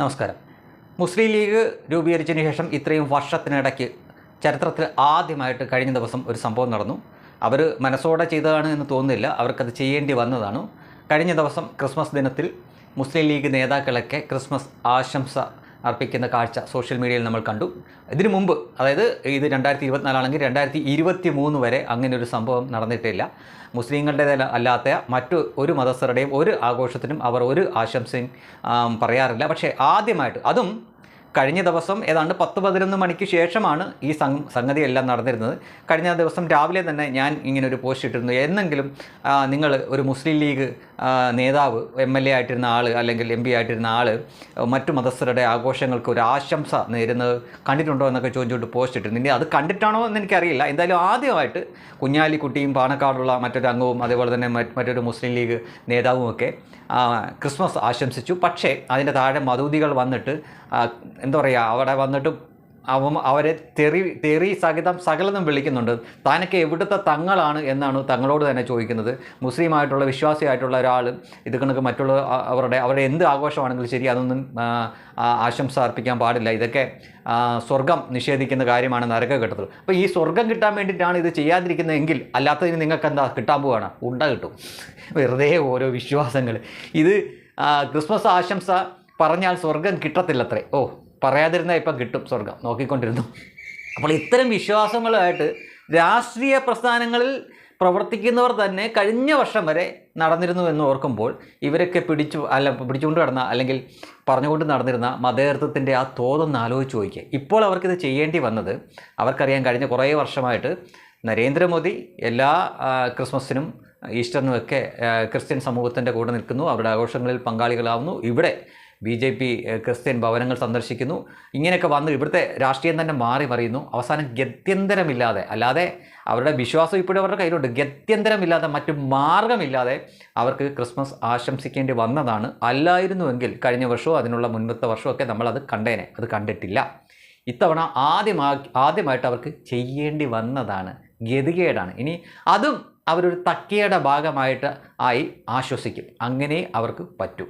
നമസ്കാരം. മുസ്ലിം ലീഗ് രൂപീകരിച്ചതിന് ശേഷം ഇത്രയും വർഷത്തിനിടയ്ക്ക് ചരിത്രത്തിൽ ആദ്യമായിട്ട് കഴിഞ്ഞ ദിവസം ഒരു സംഭവം നടന്നു. അവർ മനസ്സോടെ ചെയ്തതാണ് എന്ന് തോന്നുന്നില്ല. അവർക്കത് ചെയ്യേണ്ടി വന്നതാണ്. കഴിഞ്ഞ ദിവസം ക്രിസ്മസ് ദിനത്തിൽ മുസ്ലിം ലീഗ് നേതാക്കളൊക്കെ ക്രിസ്മസ് ആശംസ അർപ്പിക്കുന്ന കാഴ്ച സോഷ്യൽ മീഡിയയിൽ നമ്മൾ കണ്ടു. ഇതിനു മുമ്പ് അതായത് ഇത് രണ്ടായിരത്തി ഇരുപത്തിനാലാണെങ്കിൽ രണ്ടായിരത്തി ഇരുപത്തി മൂന്ന് വരെ അങ്ങനെ ഒരു സംഭവം നടന്നിട്ടില്ല. മുസ്ലിങ്ങളുടെ അല്ലാത്ത മറ്റു ഒരു മതസ്ഥരുടെയും ഒരു ആഘോഷത്തിനും അവർ ഒരു ആശംസയും പറയാറില്ല. പക്ഷേ ആദ്യമായിട്ട് അതും കഴിഞ്ഞ ദിവസം ഏതാണ്ട് പത്ത് പതിനൊന്ന് മണിക്ക് ശേഷമാണ് ഈ സംഗതിയെല്ലാം നടന്നിരുന്നത്. കഴിഞ്ഞ ദിവസം രാവിലെ തന്നെ ഞാൻ ഇങ്ങനെ ഒരു പോസ്റ്റ് ഇട്ടിരുന്നു. എന്നെങ്കിലും നിങ്ങൾ ഒരു മുസ്ലിം ലീഗ് നേതാവ് എം എൽ എ ആയിട്ടിരുന്ന ആൾ അല്ലെങ്കിൽ എം പി ആയിട്ടിരുന്ന ആൾ മറ്റു മതസ്ഥരുടെ ആഘോഷങ്ങൾക്ക് ഒരു ആശംസ നേരുന്നത് കണ്ടിട്ടുണ്ടോ എന്നൊക്കെ ചോദിച്ചുകൊണ്ട് പോസ്റ്റ് ഇട്ടിരുന്നു. ഇനി അത് കണ്ടിട്ടാണോ എന്ന് എനിക്കറിയില്ല. എന്തായാലും ആദ്യമായിട്ട് കുഞ്ഞാലിക്കുട്ടിയും പാണക്കാടുള്ള മറ്റൊരു അംഗവും അതേപോലെ തന്നെ മറ്റൊരു മുസ്ലിം ലീഗ് നേതാവുമൊക്കെ ക്രിസ്മസ് ആശംസിച്ചു. പക്ഷേ അതിന്റെ താഴെ മതൂതികൾ വന്നിട്ട് എന്താ പറയുക അവിടെ വന്നിട്ട് അവ അവരെ തെറി തെറി സഹിതം സകലതും വിളിക്കുന്നുണ്ട്. താനൊക്കെ എവിടുത്തെ തങ്ങളാണ് എന്നാണ് തങ്ങളോട് തന്നെ ചോദിക്കുന്നത്. മുസ്ലിമായിട്ടുള്ള വിശ്വാസിയായിട്ടുള്ള ഒരാൾ ഇത് കണക്ക് മറ്റുള്ള അവരുടെ അവരുടെ എന്ത് ആഘോഷമാണെങ്കിലും ശരി അതൊന്നും ആശംസ അർപ്പിക്കാൻ പാടില്ല. ഇതൊക്കെ സ്വർഗം നിഷേധിക്കുന്ന കാര്യമാണ് നരക നരകഘട്ടത്തിൽ. അപ്പോൾ ഈ സ്വർഗം കിട്ടാൻ വേണ്ടിയിട്ടാണ് ഇത് ചെയ്യാതിരിക്കുന്നതെങ്കിൽ അല്ലാത്തതിന് നിങ്ങൾക്ക് എന്താ കിട്ടാൻ പോവുകയാണ് ഉണ്ട കിട്ടും. വെറുതെ ഓരോ വിശ്വാസങ്ങൾ ഇത് ക്രിസ്മസ് ആശംസ പറഞ്ഞാൽ സ്വർഗം കിട്ടത്തില്ലത്രേ. ഓ പറയാതിരുന്നാൽ ഇപ്പം കിട്ടും സ്വർഗം നോക്കിക്കൊണ്ടിരുന്നു. അപ്പോൾ ഇത്തരം വിശ്വാസങ്ങളുമായിട്ട് രാഷ്ട്രീയ പ്രസ്ഥാനങ്ങളിൽ പ്രവർത്തിക്കുന്നവർ തന്നെ കഴിഞ്ഞ വർഷം വരെ നടന്നിരുന്നു എന്ന് ഓർക്കുമ്പോൾ ഇവരൊക്കെ പിടിച്ചു അല്ല പിടിച്ചുകൊണ്ട് നടന്ന അല്ലെങ്കിൽ പറഞ്ഞുകൊണ്ട് നടന്നിരുന്ന മതേതൃത്വത്തിന്റെ ആ തോതൊന്ന് ആലോചിച്ച് നോക്കിക്കുക ഇപ്പോൾ അവർക്കിത് ചെയ്യേണ്ടി വന്നത് അവർക്കറിയാൻ കഴിഞ്ഞ കുറേ വർഷമായിട്ട് നരേന്ദ്രമോദി എല്ലാ ക്രിസ്മസിനും ഈസ്റ്ററിനുമൊക്കെ ക്രിസ്ത്യൻ സമൂഹത്തിന്റെ കൂടെ നിൽക്കുന്നു. അവരുടെ ആഘോഷങ്ങളിൽ പങ്കാളികളാവുന്നു. ഇവിടെ ബി ജെ പി ക്രിസ്ത്യൻ ഭവനങ്ങൾ സന്ദർശിക്കുന്നു. ഇങ്ങനെയൊക്കെ വന്ന് ഇവിടുത്തെ രാഷ്ട്രീയം തന്നെ മാറി മറിയുന്നു അവസാനം ഗത്യന്തരമില്ലാതെ അല്ലാതെ അവരുടെ വിശ്വാസം ഇപ്പോഴും അവരുടെ കയ്യിലുണ്ട്. ഗത്യന്തരമില്ലാതെ മറ്റു മാർഗമില്ലാതെ അവർക്ക് ക്രിസ്മസ് ആശംസിക്കേണ്ടി വന്നതാണ്. അല്ലായിരുന്നുവെങ്കിൽ കഴിഞ്ഞ വർഷവും അതിനുള്ള മുൻപത്തെ വർഷമൊക്കെ നമ്മളത് കണ്ടേനെ. അത് കണ്ടിട്ടില്ല. ഇത്തവണ ആദ്യമാ ആദ്യമായിട്ട് അവർക്ക് ചെയ്യേണ്ടി വന്നതാണ്. ഗതികേടാണ്. ഇനി അതും അവരൊരു തക്കിയുടെ ഭാഗമായിട്ട് ആയി ആശ്വസിക്കും. അങ്ങനെ അവർക്ക് പറ്റൂ.